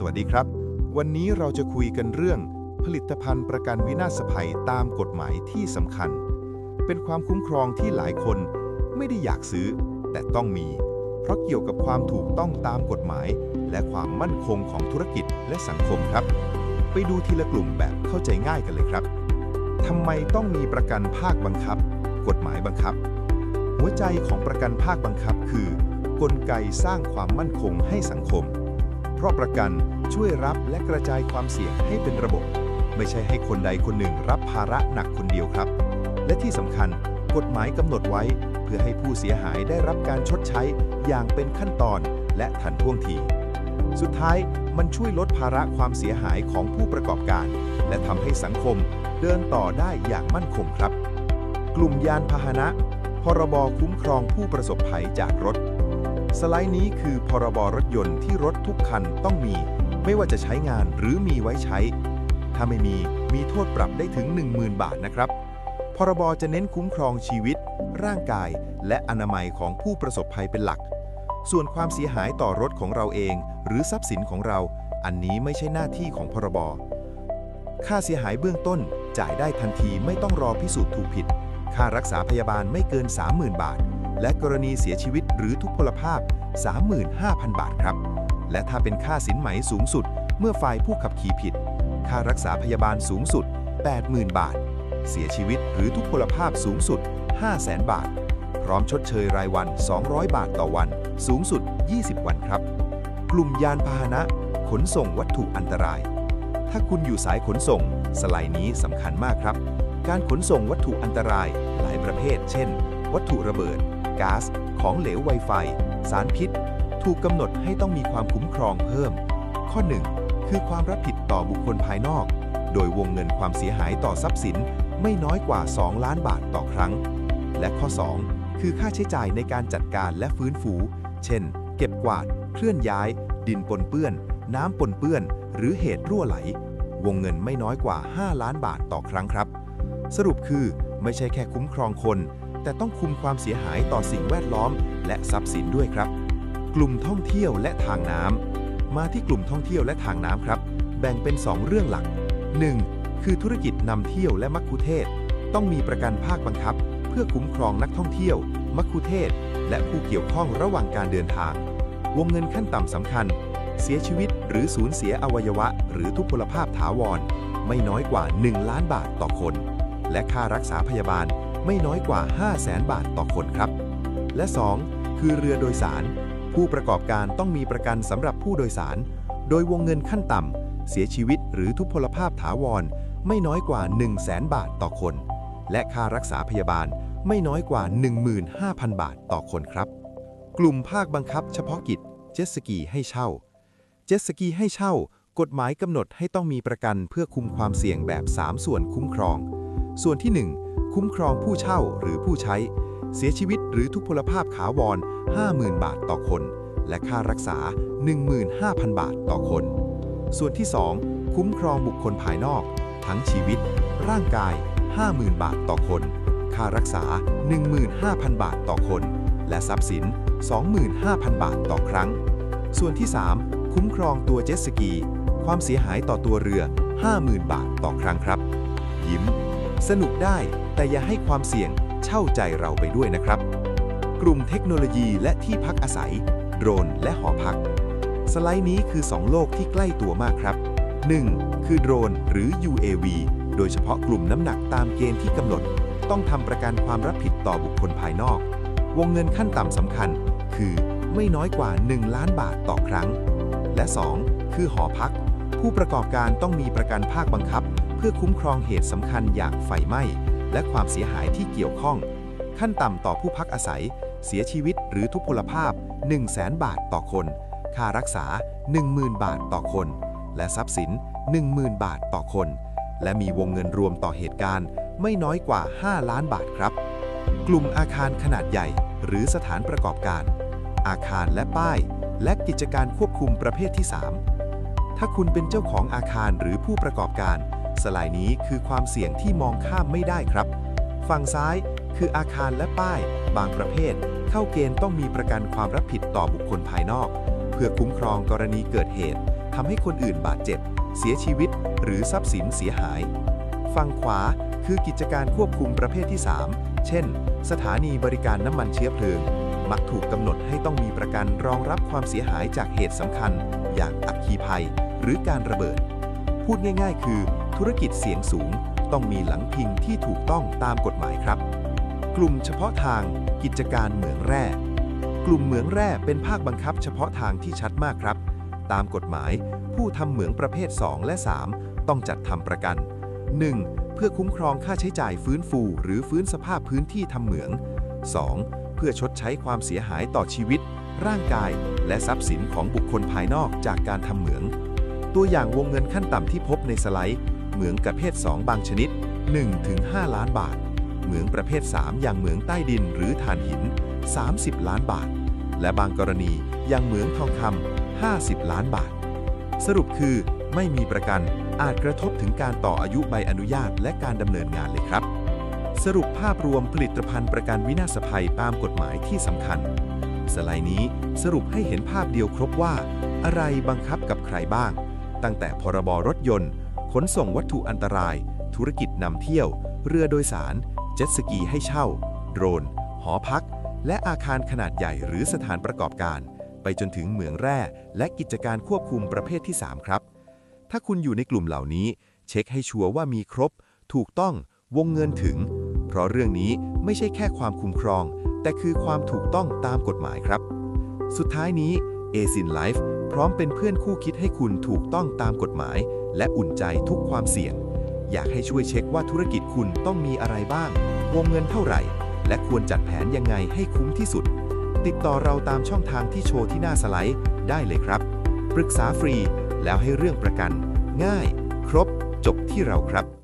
สวัสดีครับ วันนี้เราจะคุยกันเรื่องผลิตภัณฑ์ประกันวินาศภัยตามกฎหมายที่สำคัญ เป็นความคุ้มครองที่หลายคนไม่ได้อยากซื้อ แต่ต้องมี เพราะเกี่ยวกับความถูกต้องตามกฎหมาย และความมั่นคงของธุรกิจและสังคมครับ ไปดูทีละกลุ่มแบบเข้าใจง่ายกันเลยครับทำไมต้องมีประกันภาคบังคับ กฎหมายบังคับ หัวใจของประกันภาคบังคับ คือ กลไกสร้างความมั่นคงให้สังคม เพราะประกันช่วยรับและกระจายความเสี่ยงให้เป็นระบบ ไม่ใช่ให้คนใดคนหนึ่งรับภาระหนักคนเดียวครับ และที่สำคัญกฎหมายกำหนดไว้ เพื่อให้ผู้เสียหายได้รับการชดใช้อย่างเป็นขั้นตอนและทันท่วงที สุดท้ายมันช่วยลดภาระความเสียหายของผู้ประกอบการ และทำให้สังคมเดินต่อได้อย่างมั่นคงครับ กลุ่มยานพาหนะ พรบคุ้มครองผู้ประสบภัยจากรถ สไลด์นี้คือพรบรถยนต์ที่รถทุกคันต้องมี ไม่ว่าจะใช้งานหรือมีไว้ใช้ ถ้าไม่มีมีโทษปรับได้ถึง 10,000 บาทนะครับ พรบจะเน้นคุ้มครองชีวิต ร่างกาย และอนามัยของผู้ประสบภัยเป็นหลัก ส่วนความเสียหายต่อรถของเราเอง หรือทรัพย์สินของเรา อันนี้ไม่ใช่หน้าที่ของพรบ ค่าเสียหายเบื้องต้นจ่ายได้ทันทีไม่ต้องรอพิสูจน์ถูกผิด ค่ารักษาพยาบาลไม่เกิน 30,000 บาท และกรณีเสียชีวิตหรือทุพพลภาพ 35,000 บาทครับ และถ้าเป็นค่าสินไหมสูงสุด เมื่อฝ่ายผู้ขับขี่ผิด ค่ารักษาพยาบาลสูงสุด 80,000 บาท เสียชีวิตหรือทุพพลภาพสูงสุด 500,000 บาท พร้อมชดเชยรายวัน 200 บาทต่อวัน สูงสุด 20 วันครับ กลุ่มยานพาหนะ ขนส่งวัตถุอันตราย ถ้าคุณอยู่สายขนส่ง สไลด์นี้สำคัญมากครับ การขนส่งวัตถุอันตรายหลายประเภท เช่น วัตถุระเบิด ก๊าซ ของเหลวไวไฟ สารพิษ ถูกกำหนดให้ต้องมีความคุ้มครองเพิ่ม ข้อ 1 คือความรับผิดต่อบุคคลภายนอก โดยวงเงินความเสียหายต่อทรัพย์สินไม่น้อยกว่า 2 ล้านบาทต่อครั้ง และข้อ 2 คือค่าใช้จ่ายในการจัดการและฟื้นฟู เช่น เก็บกวาด เคลื่อนย้าย ดินปนเปื้อน น้ำปนเปื้อน หรือเหตุรั่วไหล วงเงินไม่น้อยกว่า 5 ล้านบาทต่อครั้งครับ สรุปคือไม่ใช่แค่คุ้มครองคน แต่ต้องคุมความเสียหายต่อสิ่งแวดล้อม และทรัพย์สินด้วยครับ กลุ่มท่องเที่ยวและทางน้ำมาที่กลุ่มท่องเที่ยวและทางน้ำครับ แบ่งเป็น 2 เรื่องหลัก 1. คือธุรกิจนำเที่ยวและมัคคุเทศ ต้องมีประกันภาคบังคับ เพื่อคุ้มครองนักท่องเที่ยว มัคคุเทศ และผู้เกี่ยวข้องระหว่างการเดินทาง วงเงินขั้นต่ำสำคัญ เสียชีวิตหรือสูญเสียอวัยวะ หรือทุพพลภาพถาวร ไม่น้อยกว่า 1 ล้านบาทต่อคน และค่ารักษาพยาบาล ไม่น้อยกว่า 5 0 0แสนบาทต่อคนครับ และ 2. คือเรือโดยสาร ผู้ประกอบการต้องมีประกันสำหรับผู้โดยสาร โดยวงเงินขั้นต่ำ เสียชีวิตหรือทุพพลภาพถาวร ไม่น้อยกว่า 1 0 0 0 0แสนบาทต่อคน และค่ารักษาพยาบาลไม่น้อยกว่า 15,000 บาทต่อคนครับ กลุ่มภาคบังคับเฉพาะกิจ เจ็ตสกีให้เช่า เจ็ตสกีให้เช่ากฎหมายกำหนดให้ต้องมีประกันเพื่อคุมความเสี่ยงแบบ 3 ส่วนคุ้มครอง ส่วนที่ 1 คุ้มครองผู้เช่าหรือผู้ใช้ เสียชีวิตหรือทุพพลภาพขาวร 50,000 บาทต่อคน และค่ารักษา 15,000 บาทต่อคน ส่วนที่ 2 คุ้มครองบุคคลภายนอก ทั้งชีวิต ร่างกาย 50,000 บาทต่อคน ค่ารักษา 15,000 บาทต่อคน และทรัพย์สิน 25,000 บาทต่อครั้ง ส่วนที่ 3 คุ้มครองตัวเจ็ตสกี ความเสียหายต่อตัวเรือ 50,000 บาทต่อครั้งครับ ยิ้ม สนุกได้ แต่อย่าให้ความเสี่ยงเช่าใจเราไปด้วยนะครับ กลุ่มเทคโนโลยีและที่พักอาศัย โดรนและหอพัก สไลด์นี้คือ 2 โลกที่ใกล้ตัวมากครับ 1. คือโดรนหรือ UAV โดยเฉพาะกลุ่มน้ำหนักตามเกณฑ์ที่กำหนด ต้องทำประกันความรับผิดต่อบุคคลภายนอก วงเงินขั้นต่ำสำคัญ คือไม่น้อยกว่า 1 ล้านบาทต่อครั้ง และ 2. คือหอพัก ผู้ประกอบการต้องมีประกันภาคบังคับ เพื่อคุ้มครองเหตุสำคัญอย่างไฟไหม้ และความเสียหายที่เกี่ยวข้อง ขั้นต่ำต่อผู้พักอาศัย เสียชีวิตหรือทุพพลภาพ 1 0 0 0 0แสนบาทต่อคน ค่ารักษา 10,000 บาทต่อคน และทรัพย์สิน 10,000 บาทต่อคน และมีวงเงินรวมต่อเหตุการณ์ ไม่น้อยกว่า 5 ล้านบาทครับ กลุ่มอาคารขนาดใหญ่ หรือสถานประกอบการ อาคารและป้าย และกิจการควบคุมประเภทที่ 3 ถ้าคุณเป็นเจ้าของอาคารหรือผู้ประกอบการ สไลด์นี้คือความเสี่ยงที่มองข้ามไม่ได้ครับ ฝั่งซ้ายคืออาคารและป้าย บางประเภท เข้าเกณฑ์ต้องมีประกันความรับผิดต่อบุคคลภายนอก เพื่อคุ้มครองกรณีเกิดเหตุทำให้คนอื่นบาดเจ็บ เสียชีวิต หรือทรัพย์สินเสียหาย ฝั่งขวาคือกิจการควบคุมประเภทที่ 3 เช่น สถานีบริการน้ำมันเชื้อเพลิง มักถูกกำหนดให้ต้องมีประกันรองรับความเสียหายจากเหตุสำคัญ อย่างอัคคีภัย หรือการระเบิด พูดง่าย ๆ คือ ธุรกิจเสียงสูง ต้องมีหลังพิงที่ถูกต้องตามกฎหมายครับ กลุ่มเฉพาะทางกิจการเหมืองแร่ กลุ่มเหมืองแร่เป็นภาคบังคับเฉพาะทางที่ชัดมากครับ ตามกฎหมาย ผู้ทำเหมืองประเภท 2 และ 3 ต้องจัดทำประกัน 1. เพื่อคุ้มครองค่าใช้จ่ายฟื้นฟู หรือฟื้นสภาพพื้นที่ทำเหมือง 2. เพื่อชดใช้ความเสียหายต่อชีวิต ร่างกาย และทรัพย์สินของบุคคลภายนอกจากการทำเหมือง ตัวอย่างวงเงินขั้นต่ำที่พบในสไลด์ เหมืองประเภท 2 บางชนิด 1-5 ล้านบาท เหมืองประเภท 3 อย่างเหมืองใต้ดินหรือถ่านหิน 30 ล้านบาท และบางกรณีอย่างเหมืองทองคำ50 ล้านบาท สรุปคือไม่มีประกันอาจกระทบถึงการต่ออายุใบอนุญาตและการดำเนินงานเลยครับ สรุปภาพรวมผลิตภัณฑ์ประกันวินาศภัยตามกฎหมายที่สำคัญ สไลด์นี้สรุปให้เห็นภาพเดียวครบว่า อะไรบังคับกับใครบ้าง ตั้งแต่พรบรถยนต์ ขนส่งวัตถุอันตราย ธุรกิจนำเที่ยว เรือโดยสาร เจ็ตสกีให้เช่า โดรน หอพัก และอาคารขนาดใหญ่หรือสถานประกอบการ ไปจนถึงเหมืองแร่ และกิจการควบคุมประเภทที่ 3 ครับ ถ้าคุณอยู่ในกลุ่มเหล่านี้ เช็คให้ชัวร์ว่ามีครบ ถูกต้อง วงเงินถึง เพราะเรื่องนี้ไม่ใช่แค่ความคุ้มครอง แต่คือความถูกต้องตามกฎหมายครับ สุดท้ายนี้ a s i n Life พร้อมเป็นเพื่อนคู่คิดให้คุณถูกต้องตามกฎหมาย และอุ่นใจทุกความเสี่ยง อยากให้ช่วยเช็คว่าธุรกิจคุณต้องมีอะไรบ้าง วงเงินเท่าไหร่ และควรจัดแผนยังไงให้คุ้มที่สุด ติดต่อเราตามช่องทางที่โชว์ที่หน้าสไลด์ได้เลยครับ ปรึกษาฟรีแล้วให้เรื่องประกัน ง่าย ครบ จบที่เราครับ